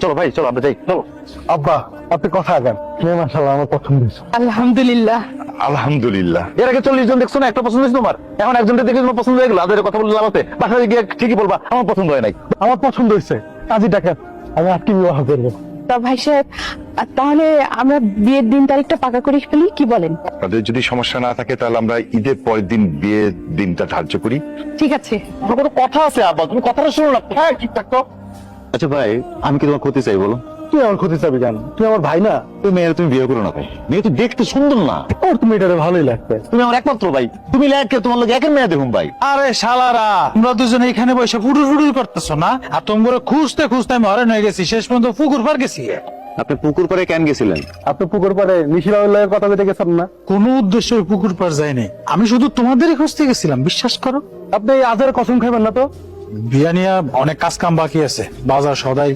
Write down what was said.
চলো ভাই চলো আমরা যাই। চলো। আব্বা আপনি কথা আগান। মেয়ে মাসাল্লাহ আমার পছন্দ হয়েছে। আলহামদুলিল্লাহ। আলহামদুলিল্লাহ। এর আগে চল্লিশ জন দেখছ না? একটা পছন্দ হয়েছে তোমার? এখন একজনকে দেখে তোমার পছন্দ হয়ে গেলো। আদের কথা বললে লাভাতে বাসায় গিয়ে ঠিকই বলবা আমার পছন্দ হয় নাই। আমার পছন্দ হয়েছে। কাজী ডাকেন আমি বিবাহ করব? তা ভাই সাহেব তাহলে আমরা বিয়ের দিন তারিখটা পাকা করে ফেলি কি বলেন? আপনাদের যদি সমস্যা না থাকে তাহলে আমরা ঈদের পরের দিন বিয়ের দিনটা ধার্য করি। ঠিক আছে। কোনো কথা আছে আব্বা। তুমি কথাটা শুনো না। হ্যাঁ ঠিকঠাক তো। আচ্ছা ভাই আমি কি তোমার ক্ষতি চাই বলো? তুই আমার ক্ষতি চাবি জান তুই আমার ভাই না? তুমি মেয়ের তুমি বিয়ে করো না ভাই। মেয়ে তো দেখতে সুন্দর না। ওর তুমি এটারে ভালোই লাগবে। তুমি আমার একমাত্র ভাই। তুমি লেখকে তোমার লোক একের মেয়ে দেখুন ভাই। আরে শালারা তোমরা দুজনে এখানে বসে ফুটুর ফুটুর করতেছো না? আর তোমরা খুঁজতে খুঁজতে আমি হরেন হয়ে গেছি। শেষ পর্যন্ত পুকুর পার গেছি। আপনি পুকুর পাড়ে কেন গেছিলেন? আপনি পুকুর পাড়ে নিশিরাউল্লাহের কথা বলতে গেছেন না? কোনো উদ্দেশ্যে পুকুর পার যায়নি। আমি শুধু তোমাদেরই খুঁজতে গেছিলাম বিশ্বাস করো। আপনি এই আজের কসম খাইবেন না তো? বিয়া নিয়ে অনেক কাজ কাম বাকি আছে। বাজার সদাই